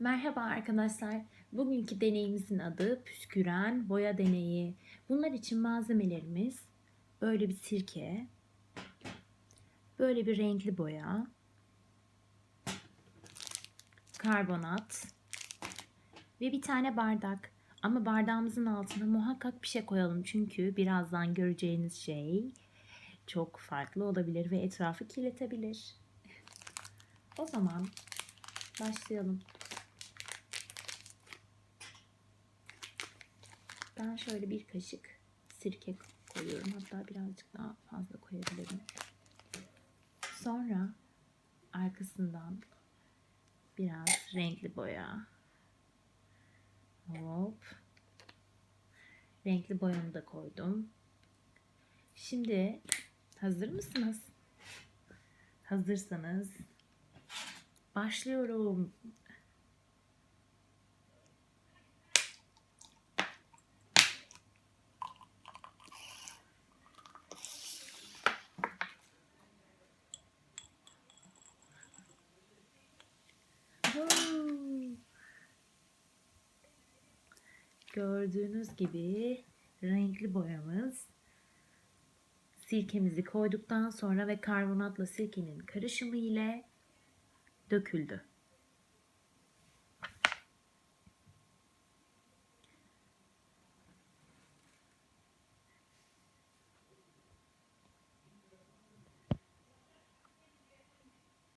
Merhaba arkadaşlar. Bugünkü deneyimizin adı püsküren boya deneyi. Bunlar için malzemelerimiz böyle bir sirke, böyle bir renkli boya, karbonat ve bir tane bardak. Ama bardağımızın altına muhakkak bir şey koyalım çünkü birazdan göreceğiniz şey çok farklı olabilir ve etrafı kirletebilir. O zaman başlayalım. Ben şöyle bir kaşık sirke koyuyorum. Hatta birazcık daha fazla koyabilirim. Sonra arkasından biraz renkli boya. Hop. Renkli boyamı da koydum. Şimdi hazır mısınız? Hazırsanız başlıyorum. Gördüğünüz gibi renkli boyamız sirkemizi koyduktan sonra ve karbonatla sirkenin karışımı ile döküldü.